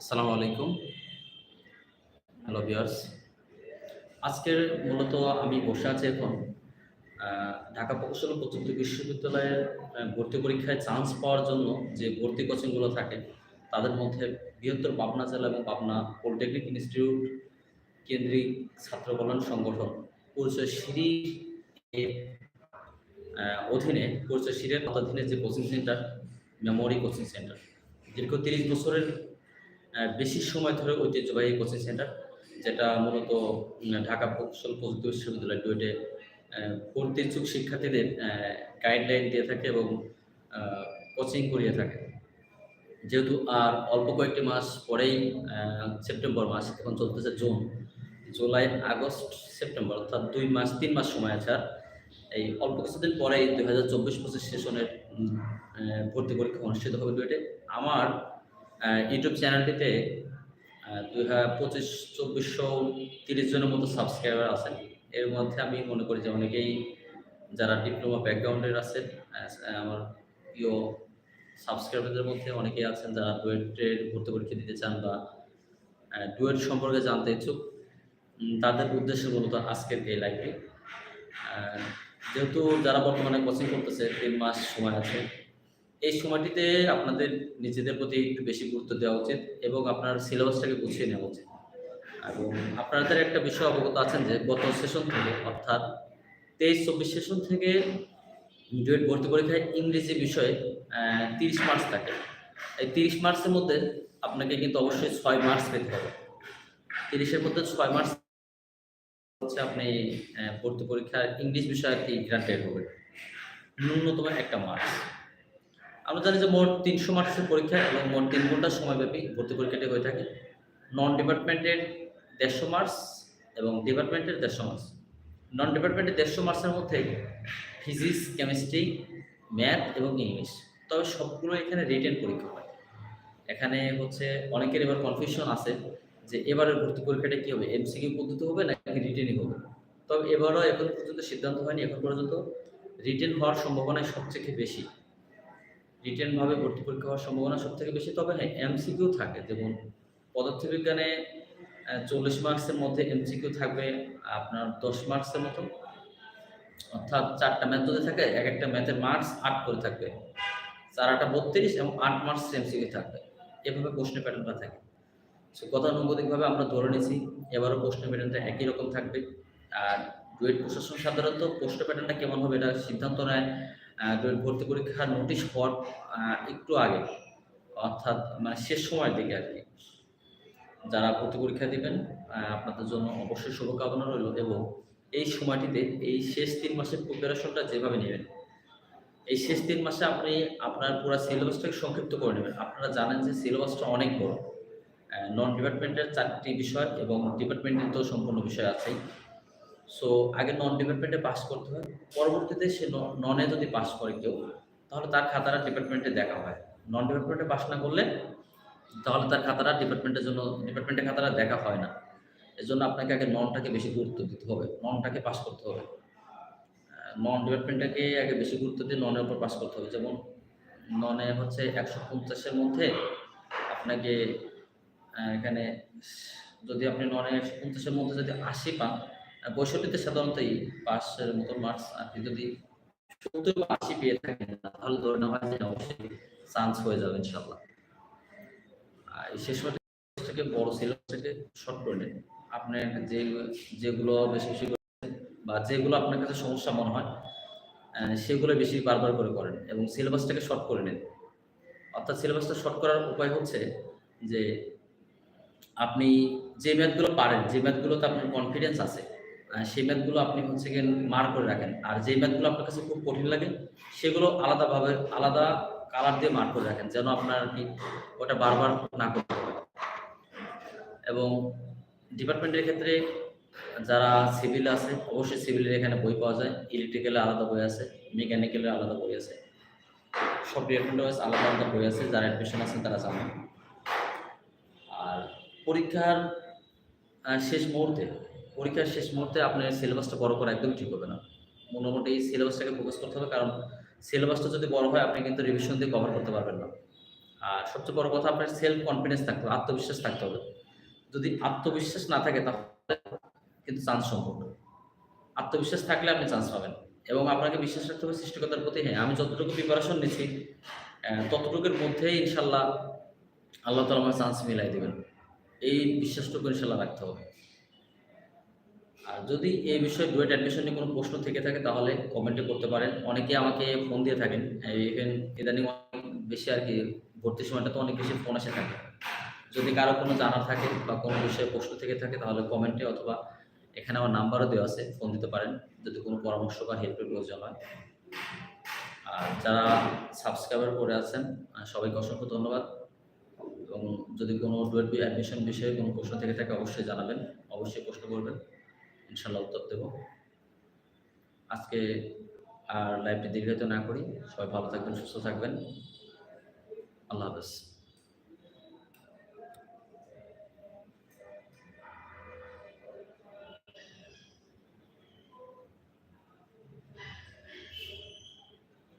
আসসালামু আলাইকুম। Hello viewers আজকের মূলত আমি বসে আছি এখন ঢাকা প্রকৌশল প্রযুক্তি বিশ্ববিদ্যালয়ের ভর্তি পরীক্ষায় চান্স পাওয়ার জন্য যে ভর্তি কোচিংগুলো থাকে, তাদের মধ্যে বৃহত্তর পাবনা জেলা এবং পাবনা পলিটেকনিক ইনস্টিটিউট কেন্দ্রিক ছাত্র কল্যাণ সংগঠন পরিচয় সিঁড়ি অধীনে, পরিচয় সিঁড়ির অধীনে যে coaching centre memory coaching centre দীর্ঘ তিরিশ বছরের বেশি সময় ধরে ঐতিহ্যবাহী কোচিং সেন্টার, যেটা মূলত ঢাকা প্রকৌশল প্রযুক্তি বিশ্ববিদ্যালয় ডুয়েটে ভর্তি ইচ্ছুক শিক্ষার্থীদের গাইডলাইন দিয়ে থাকে এবং কোচিং করিয়ে থাকে। যেহেতু আর অল্প কয়েকটি মাস পরেই সেপ্টেম্বর মাস, এখন চলতেছে জুন। জুলাই, আগস্ট, সেপ্টেম্বর, অর্থাৎ দুই মাস, তিন মাস সময় আছে আর। এই অল্প কিছুদিন পরেই দুই হাজার চব্বিশ পঁচিশ সেশনের ভর্তি পরীক্ষা অনুষ্ঠিত হবে ডুয়েটে আমার ইউটিউব চ্যানেলটিতে দুই হাজার পঁচিশ চব্বিশশো তিরিশ জনের মতো সাবস্ক্রাইবার আছেন। এর মধ্যে আমি মনে করি যে অনেকেই যারা ডিপ্লোমা ব্যাকগ্রাউন্ডের আছেন আমার প্রিয় সাবস্ক্রাইবারদের মধ্যে অনেকেই আছেন যারা ডুয়েটের ভর্তি পরীক্ষা দিতে চান বা ডুয়েট সম্পর্কে জানতে ইচ্ছুক। তাদের উদ্দেশ্যে মূলত আজকের এই লাইভটি যেহেতু যারা বর্তমানে কোচিং করতেছে, তিন মাস সময় আছে এই সময়টিতে আপনাদের নিজেদের প্রতি একটু বেশি গুরুত্ব দেওয়া উচিত এবং আপনার সিলেবাসটাকে গুছিয়ে নেওয়া উচিত। এবং আপনাদের একটা বিষয় অবগত আছেন যে, গত সেশন থেকে, অর্থাৎ তেইশ চব্বিশ সেশন থেকে ডুয়েট ভর্তি পরীক্ষায় ইংরেজি বিষয়ে তিরিশ মার্কস থাকে। এই তিরিশ মার্কসের মধ্যে আপনাকে কিন্তু অবশ্যই ছয় মার্কস পেতে হবে। তিরিশের মধ্যে ছয় মার্কস হচ্ছে আপনি ভর্তি পরীক্ষার ইংলিশ বিষয়ে একটি গ্রান্টেড হবে। ন্যূনতম একটা মার্কস আমরা জানি যে মোট তিনশো মার্কসের পরীক্ষা এবং মোট তিন ঘণ্টা সময়ব্যাপী ভর্তি পরীক্ষাটি হয়ে থাকে। নন ডিপার্টমেন্টের দেড়শো মার্কস এবং ডিপার্টমেন্টের দেড়শো মার্কস নন ডিপার্টমেন্টের দেড়শো মার্কসের মধ্যে ফিজিক্স কেমিস্ট্রি ম্যাথ এবং ইংলিশ তবে সবগুলো এখানে রিটেন পরীক্ষা হয়। এখানে হচ্ছে অনেকের এবার কনফিউশন আছে যে এবারের ভর্তি পরীক্ষাটা কী হবে? এমসিকিউ পদ্ধতি হবে নাকি রিটেনই হবে? তবে এবারও এখন পর্যন্ত সিদ্ধান্ত হয়নি। এখন পর্যন্ত রিটেন হওয়ার সম্ভাবনা সবচেয়ে বেশি। রিটেন ভাবে ভর্তি পরীক্ষা হওয়ার সম্ভাবনা সব থেকে বেশি। তবে হ্যাঁ এমসিকিউ থাকে। যেমন পদার্থবিজ্ঞানে চল্লিশ মার্কসের মধ্যে এমসিকিউ থাকবে আপনার দশ মার্কসের মতো। অর্থাৎ চারটা ম্যাথ যদি থাকে, এক একটা ম্যাথের মার্কস আট করে থাকবে। চার আটা বত্রিশ এবং আট মার্কস এমসিকিউ থাকবে। এভাবে প্রশ্নের প্যাটার্নটা থাকে। সো গতানুগতিকভাবে আমরা ধরে নিয়েছি এবারও প্রশ্ন প্যাটার্নটা একই রকম থাকবে। আর ডুয়েট প্রশাসন সাধারণত প্রশ্ন প্যাটার্নটা কেমন হবে এটা সিদ্ধান্ত নেয়। ভর্তি পরীক্ষার নোটিশ হওয়ার একটু আগে, অর্থাৎ মানে শেষ সময়ের দিকে আর কি। যারা ভর্তি পরীক্ষা দিবেন আপনাদের জন্য অবশ্যই শুভকামনা রইল এবং এই সময়টিতে এই শেষ তিন মাসের প্রিপারেশনটা যেভাবে নেবেন, এই শেষ তিন মাসে আপনি আপনার পুরো সিলেবাসটাকে সংক্ষিপ্ত করে নেবেন। আপনারা জানেন যে সিলেবাসটা অনেক বড় নন ডিপার্টমেন্টের চারটি বিষয় এবং ডিপার্টমেন্টের তো সম্পূর্ণ বিষয় আছেই। সো আগে নন ডিপার্টমেন্টে পাস করতে হয়। পরবর্তীতে সে ননে যদি পাস করে কেউ, তাহলে তার খাতাটা ডিপার্টমেন্টে দেখা হয়। নন ডিপার্টমেন্টে পাস না করলে, তাহলে তার খাতাটা ডিপার্টমেন্টের জন্য ডিপার্টমেন্টের খাতাটা দেখা হয় না। এর জন্য আপনাকে আগে ননটাকে বেশি গুরুত্ব দিতে হবে। ননটাকে পাস করতে হবে। নন ডিপার্টমেন্টটাকে আগে বেশি গুরুত্ব দিয়ে ননের উপর পাস করতে হবে। যেমন ননে হচ্ছে একশো পঞ্চাশের মধ্যে আপনাকে এখানে যদি আপনি ননে একশো পঞ্চাশের মধ্যে যদি আশি পান পঁয়ষট্টিতে সাধারণত এই পাসের মতো মার্কস আপনি যদি সত্তর বা আশি পেয়ে থাকেন, তাহলে ধরে নেওয়া হয় যে অবশ্যই চান্স হয়ে যাবে ইনশাল্লাহ আর শেষ থেকে বড় সিলেবাসটাকে শর্ট করে নেন আপনার যে, যেগুলো বেশি বেশি বা যেগুলো আপনার কাছে সমস্যা মনে হয় সেগুলো বেশি বারবার করে করেন এবং সিলেবাসটাকে শর্ট করে নেন। অর্থাৎ সিলেবাসটা শর্ট করার উপায় হচ্ছে যে, আপনি যে ম্যাথগুলো পারেন, যে ম্যাথগুলোতে আপনার কনফিডেন্স আছে সেই ম্যাথগুলো আপনি হচ্ছে গিয়ে মার করে রাখেন। আর যে ম্যাথগুলো আপনার কাছে খুব কঠিন লাগে, সেগুলো আলাদাভাবে, আলাদা কালার দিয়ে মার করে রাখেন, যেন আপনার আর কি ওটা বারবার না করতে হয়। এবং ডিপার্টমেন্টের ক্ষেত্রে যারা সিভিল আছে, অবশ্যই সিভিলের এখানে বই পাওয়া যায়। ইলেকট্রিক্যালে আলাদা বই আছে মেকানিক্যালের আলাদা বই আছে। সব ডিপার্টমেন্টে আলাদা আলাদা বই আছে, যারা অ্যাডমিশন আছেন তারা জানেন। আর পরীক্ষার শেষ মুহূর্তে পরীক্ষার শেষ মুহূর্তে আপনার সিলেবাসটা বড় করা একদম ঠিক হবে না। মোটামুটি এই সিলেবাসটাকে ফোকাস করতে হবে, কারণ সিলেবাসটা যদি বড় হয়, আপনি কিন্তু রিভিশন দিয়ে কভার করতে পারবেন না। আর সবচেয়ে বড় কথা, আপনার সেলফ কনফিডেন্স থাকতে হবে, আত্মবিশ্বাস থাকতে হবে। যদি আত্মবিশ্বাস না থাকে, তাহলে কিন্তু চান্স সম্পূর্ণ আত্মবিশ্বাস থাকলে আপনি চান্স পাবেন। এবং আপনাকে বিশ্বাস রাখতে হবে সৃষ্টিকতার প্রতি। হ্যাঁ আমি যতটুকু প্রিপারেশন নিচ্ছি ততটুকুর মধ্যেই ইনশাল্লাহ আল্লাহ তালা আমার চান্স মিলাই দেবেন। এই বিশ্বাসটুকু ইনশাল্লাহ রাখতে হবে। আর যদি এই বিষয়ে ডুয়েট অ্যাডমিশন নিয়ে কোনো প্রশ্ন থেকে থাকে, তাহলে কমেন্টে করতে পারেন। অনেকে আমাকে ফোন দিয়ে থাকেন। ইদানিং অনেক বেশি আর কি, ভর্তির সময়টা তো অনেক বেশি ফোন এসে থাকে। যদি কারও কোনো জানার থাকে বা কোনো বিষয়ে প্রশ্ন থেকে থাকে, তাহলে কমেন্টে অথবা এখানে আমার নাম্বারও দেওয়া আছে ফোন দিতে পারেন। যদি কোনো পরামর্শ বা হেল্পের প্রয়োজন হয়। আর যারা সাবস্ক্রাইবার করে আছেন সবাইকে অসংখ্য ধন্যবাদ। এবং যদি কোনো ডুয়েট অ্যাডমিশন বিষয়ে কোনো প্রশ্ন থেকে থাকে, অবশ্যই জানাবেন। অবশ্যই প্রশ্ন করবেন। ইনশাল্লাহ উত্তর দেব। আজকে আর লাইভটি দীর্ঘায়িত না করি। সবাই ভালো থাকবেন, সুস্থ থাকবেন। আল্লাহ হাফেজ।